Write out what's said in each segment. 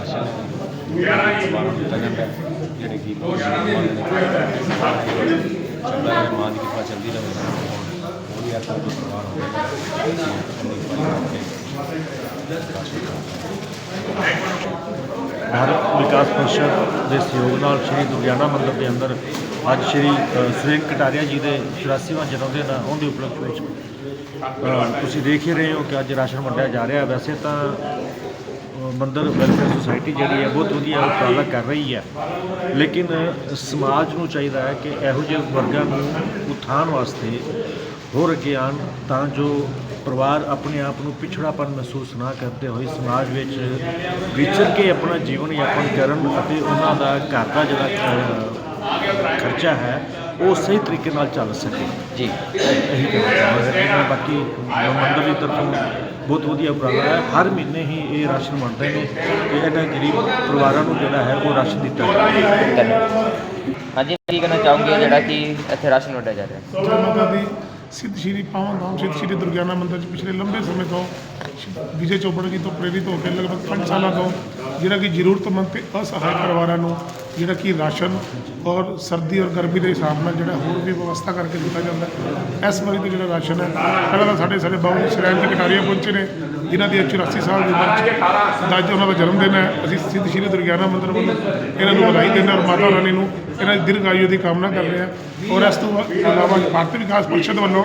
Ration ਸਮਾਨ ਦਿੱਤਾ ਜਾਂਦਾ ਜਿਹੜੇ ਕਿ ਚੱਲਦਾ ਰਹੇ ਮਾਂ ਦੀ ਕਿਰਪਾ ਚੱਲਦੀ ਰਹੇ ਹੋਰ ਵੀ ਤੋਂ ਪਰਿਵਾਰ ਹੋਵੇ ਭਾਰਤ ਵਿਕਾਸ ਪਰਿਸ਼ਦ ਦੇ ਸਹਿਯੋਗ ਨਾਲ ਸ਼੍ਰੀ ਦੁਰਗਿਆਨਾ ਮੰਦਿਰ ਦੇ ਅੰਦਰ ਅੱਜ ਸ਼੍ਰੀ ਅ, ਸੁਰੇਖ ਕਟਾਰੀਆ ਜੀ ਦੇ 84ਵਾਂ ਜਨਮ ਦਿਨ ਆ ਉਹਦੇ ਉਪਲਕਸ਼ ਵਿੱਚ ਤੁਸੀਂ ਦੇਖ ਹੀ ਰਹੇ ਹੋ ਕਿ ਅੱਜ ਰਾਸ਼ਨ ਵੰਡਿਆ ਜਾ ਰਿਹਾ ਵੈਸੇ ਤਾਂ ਮੰਦਿਰ ਵੈਲਫੇਅਰ ਸੁਸਾਇਟੀ ਜਿਹੜੀ ਹੈ ਬਹੁਤ ਵਧੀਆ ਉਪਰਾਲਾ ਕਰ ਰਹੀ ਹੈ। ਲੇਕਿਨ ਸਮਾਜ ਨੂੰ ਚਾਹੀਦਾ ਹੈ ਕਿ ਇਹੋ ਜਿਹੇ ਵਰਗਾਂ ਨੂੰ ਉਥਾਨ ਵਾਸਤੇ ਹੋਰ ਅੱਗੇ ਆਉਣ ਤਾਂ ਜੋ ਪਰਿਵਾਰ ਆਪਣੇ ਆਪ ਨੂੰ ਪਿਛੜਾਪਨ ਮਹਿਸੂਸ ਨਾ ਕਰਦੇ ਹੋਏ ਸਮਾਜ ਵਿੱਚ ਵਿਚਰ ਕੇ ਆਪਣਾ ਜੀਵਨ ਯਾਪਨ ਕਰਨ ਅਤੇ ਉਹਨਾਂ ਦਾ ਘਰ ਦਾ ਜਿਹੜਾ ਖਰਚਾ ਹੈ ਉਹ ਸਹੀ ਤਰੀਕੇ ਨਾਲ ਚੱਲ ਸਕੇ। ਜੀ। ਇਹੀ ਕਹਿਣਾ ਮੈਂ ਬਾਕੀ ਮੰਦਰ ਦੀ ਤਰਫੋਂ ਬਹੁਤ ਵਧੀਆ ਉਪਰਾਲਾ ਹੈ। ਹਰ ਮਹੀਨੇ ਹੀ ਇਹ ਰਾਸ਼ਨ ਵੰਡਦੇ ਨੇ ਤੇ ਇਹਨਾਂ ਗਰੀਬ ਪਰਿਵਾਰਾਂ ਨੂੰ ਜਿਹੜਾ ਹੈ ਉਹ ਰਾਸ਼ਨ ਦਿੱਤਾ ਜਾਂਦਾ ਹੈ। ਧੰਨਵਾਦ। ਹਾਂਜੀ ਕੀ ਕਹਿਣਾ ਚਾਹੋਗੇ ਜਿਹੜਾ ਕਿ ਇੱਥੇ ਰਾਸ਼ਨ ਵੰਡਿਆ ਜਾ ਰਿਹਾ ਮਾਤਾ ਦੀ ਸਿੱਧ ਸ਼੍ਰੀ ਪਾਵਨ ਧਾਮ ਸਿੱਧ ਸ਼੍ਰੀ ਦੁਰਗਿਆਨਾ ਮੰਦਿਰ 'ਚ ਪਿਛਲੇ ਲੰਬੇ ਸਮੇਂ ਤੋਂ ਵਿਜੇ ਚੋਪੜਾ ਜੀ ਤੋਂ ਪ੍ਰੇਰਿਤ ਹੋ ਕੇ ਲਗਭਗ 5 ਸਾਲਾਂ ਤੋਂ ਜਿਹੜਾ ਕਿ ਜ਼ਰੂਰਤਮੰਦ ਤੇ ਅਸਹਾਇ ਪਰਿਵਾਰਾਂ ਨੂੰ ਜਿਹੜਾ ਕਿ ਰਾਸ਼ਨ ਔਰ ਸਰਦੀ ਔਰ ਗਰਮੀ ਦੇ ਹਿਸਾਬ ਨਾਲ ਜਿਹੜਾ ਹੋਰ ਵੀ ਵਿਵਸਥਾ ਕਰਕੇ ਦਿੱਤਾ ਜਾਂਦਾ ਇਸ ਵਾਰੀ ਦਾ ਜਿਹੜਾ ਰਾਸ਼ਨ ਹੈ, ਪਹਿਲਾਂ ਤਾਂ ਸਾਡੇ ਸਾਡੇ ਬਾਬੂ ਜੀ ਸ਼ਰੈਣ ਕਟਾਰੀਆਂ ਪਹੁੰਚੇ ਨੇ, ਜਿਨ੍ਹਾਂ ਦੀ 84 ਸਾਲ ਦੀ ਉਮਰ 'ਚ ਅੱਜ ਉਹਨਾਂ ਦਾ ਜਨਮ ਦਿਨ ਹੈ। ਅਸੀਂ ਸਿੱਧ ਸ਼੍ਰੀ ਦੁਰਗਿਆਨਾ ਮੰਦਿਰ ਵੱਲੋਂ ਇਹਨਾਂ ਨੂੰ ਵਧਾਈ ਦਿੰਦੇ ਹਾਂ ਔਰ ਮਾਤਾ ਰਾਣੀ ਨੂੰ ਇਹਨਾਂ ਦੀ ਦੀਰਘ ਆਯੂ ਦੀ ਕਾਮਨਾ ਕਰਦੇ ਹਾਂ। ਔਰ ਇਸ ਤੋਂ ਇਲਾਵਾ ਭਾਰਤ ਵਿਕਾਸ ਪਰਿਸ਼ਦ ਵੱਲੋਂ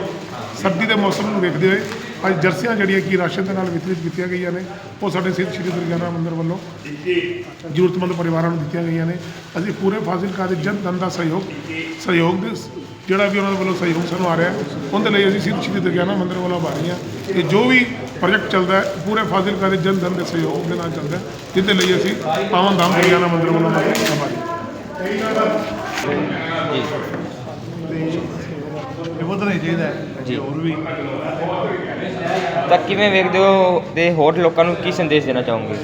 ਸਰਦੀ ਦੇ ਮੌਸਮ ਨੂੰ ਵੇਖਦੇ ਹੋਏ ਅੱਜ ਜਰਸੀਆਂ ਜਿਹੜੀਆਂ ਕਿ ਰਾਸ਼ਨ ਦੇ ਨਾਲ ਵਿਤਰਿਤ ਕੀਤੀਆਂ ਗਈਆਂ ਨੇ, ਉਹ ਸਾਡੇ ਸਿੱਧ ਸ਼੍ਰੀ ਦੁਰਗਿਆਨਾ ਮੰਦਿਰ ਵੱਲੋਂ ਜ਼ਰੂਰਤਮੰਦ ਪਰਿਵਾਰਾਂ ਨੂੰ ਦਿੱਤੀਆਂ ਗਈਆਂ ਨੇ। ਅਸੀਂ ਪੂਰੇ ਫਾਜ਼ਿਲਕਾ ਦੇ ਜਨ ਧਨ ਦਾ ਸਹਿਯੋਗ ਸਹਿਯੋਗ ਦੇ ਜਿਹੜਾ ਵੀ ਉਹਨਾਂ ਦੇ ਵੱਲੋਂ ਸਹਿਯੋਗ ਸਾਨੂੰ ਆ ਰਿਹਾ ਉਹਦੇ ਲਈ ਅਸੀਂ ਸਿੱਧ ਸ਼੍ਰੀ ਦੁਰਗਿਆਨਾ ਮੰਦਿਰ ਵੱਲੋਂ ਆਭਾਰੀ ਹਾਂ ਕਿ ਜੋ ਵੀ ਪ੍ਰੋਜੈਕਟ ਚੱਲਦਾ ਹੈ, ਪੂਰੇ ਫਾਜ਼ਿਲਕਾ ਦੇ ਜਨ ਧਨ ਦੇ ਸਹਿਯੋਗ ਦੇ ਨਾਲ ਚੱਲਦਾ ਹੈ, ਜਿਹਦੇ ਲਈ ਅਸੀਂ ਪਾਵਨ ਧਾਮ ਦੁਰਗਿਆਨਾ ਮੰਦਿਰ ਵੱਲੋਂ ਆਭਾਰੀ ਹਾਂ। ਇਹ ਵਧਣਾ ਹੀ ਚਾਹੀਦਾ ਹੈ ਜੀ। ਹੋਰ ਵੀ। ਤਾਂ ਕਿਵੇਂ ਵੇਖਦੇ ਹੋ ਤੇ ਹੋਰ ਲੋਕਾਂ ਨੂੰ ਕੀ ਸੰਦੇਸ਼ ਦੇਣਾ ਚਾਹੋਗੇ?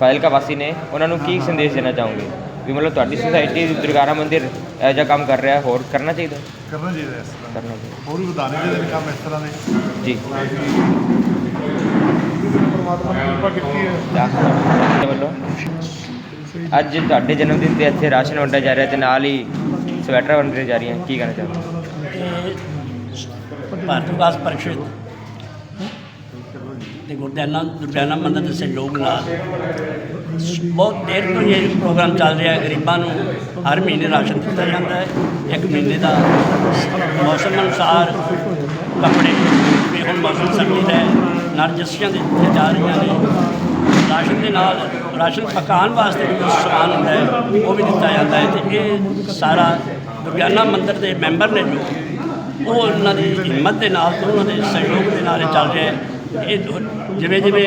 ਫਾਇਲਕਾ ਵਾਸੀ ਨੇ ਉਹਨਾਂ ਨੂੰ ਕੀ ਸੰਦੇਸ਼ ਦੇਣਾ ਚਾਹੋਗੇ? ਵੀ ਮਤਲਬ ਤੁਹਾਡੀ ਸੁਸਾਇਟੀ ਦੁਰਗਾਰਾ ਮੰਦਿਰ ਇਹੋ ਜਿਹਾ ਕੰਮ ਕਰ ਰਿਹਾ ਹੋਰ ਕਰਨਾ ਚਾਹੀਦਾ? ਕਰਨਾ ਚਾਹੀਦਾ ਇਸ ਤਰ੍ਹਾਂ। ਕਰਨਾ ਚਾਹੀਦਾ। ਹੋਰ ਵੀ ਵਧਾਣੇ ਚਾਹੀਦੇ ਨੇ ਕੰਮ ਇਸ ਤਰ੍ਹਾਂ ਦੇ। ਜੀ। ਪਰਮਾਤਮਾ ਕਿਰਪਾ ਕੀਤੀ ਹੈ। ਵੱਲੋਂ ਅੱਜ ਤੁਹਾਡੇ ਜਨਮ ਦਿਨ ਤੇ ਇੱਥੇ ਰਾਸ਼ਨ ਵੰਡਿਆ ਜਾ ਰਿਹਾ ਤੇ ਨਾਲ ਹੀ ਸਵੈਟਰ ਵੰਡੇ ਜਾ ਰਹੀਆਂ ਕੀ ਕਹਿਣਾ ਚਾਹੋਗੇ ਭਾਰਤ ਵਿਕਾਸ ਪਰਿਸ਼ਦ ਤੇ ਗੁਰਦਿਆਨਾ ਦੁਰਗਿਆਨਾ ਮੰਦਰ ਦੇ ਸਹਿਯੋਗ ਨਾਲ ਬਹੁਤ ਦੇਰ ਤੋਂ ਇਹ ਪ੍ਰੋਗਰਾਮ ਚੱਲ ਰਿਹਾ ਹੈ। ਗਰੀਬਾਂ ਨੂੰ ਹਰ ਮਹੀਨੇ ਰਾਸ਼ਨ ਦਿੱਤਾ ਜਾਂਦਾ ਹੈ। ਇੱਕ ਮਹੀਨੇ ਦਾ ਮੌਸਮ ਅਨੁਸਾਰ ਕੱਪੜੇ ਵੀ ਹੁਣ ਮੌਸਮ ਸਰਦੀ ਦਾ ਹੈ। ਨਾਲ ਦੇ ਦਿੱਤੇ ਜਾ ਰਹੀਆਂ ਨੇ। ਰਾਸ਼ਨ ਦੇ ਨਾਲ ਰਾਸ਼ਨ ਪਕਾਉਣ ਵਾਸਤੇ ਵੀ ਕੁਛ ਸਮਾਨ ਹੁੰਦਾ ਹੈ, ਉਹ ਵੀ ਦਿੱਤਾ ਜਾਂਦਾ ਹੈ ਤੇ ਇਹ ਸਾਰਾ ਦੁਰਗਿਆਨਾ ਮੰਦਿਰ ਦੇ ਮੈਂਬਰ ਨੇ ਜੋ ਉਹ ਉਹਨਾਂ ਦੀ ਹਿੰਮਤ ਦੇ ਨਾਲ ਤੇ ਉਹਨਾਂ ਦੇ ਸਹਿਯੋਗ ਦੇ ਨਾਲ ਚੱਲ ਰਿਹਾ ਇਹ ਜਿਵੇਂ ਜਿਵੇਂ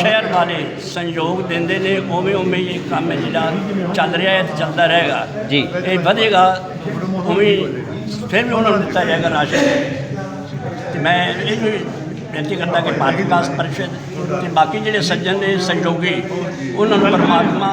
ਸ਼ਹਿਰ ਵਾਲੇ ਸੰਯੋਗ ਦਿੰਦੇ ਨੇ ਉਵੇਂ ਉਵੇਂ ਇਹ ਕੰਮ ਜਿਹੜਾ ਚੱਲ ਰਿਹਾ ਹੈ ਤੇ ਚੱਲਦਾ ਰਹੇਗਾ। ਜੀ। ਇਹ ਵਧੇਗਾ ਉਵੇਂ ਫਿਰ ਵੀ ਉਹਨਾਂ ਨੂੰ ਦਿੱਤਾ ਜਾਏਗਾ ਰਾਸ਼ਨ। ਤੇ ਮੈਂ ਇਹ ਵੀ ਬੇਨਤੀ ਕਰਦਾ ਕਿ ਭਾਰਤ ਵਿਕਾਸ ਪਰਿਸ਼ਦ ਤੇ ਬਾਕੀ ਜਿਹੜੇ ਸੱਜਣ ਨੇ ਸੰਯੋਗੀ ਉਹਨਾਂ ਨੂੰ ਪਰਮਾਤਮਾ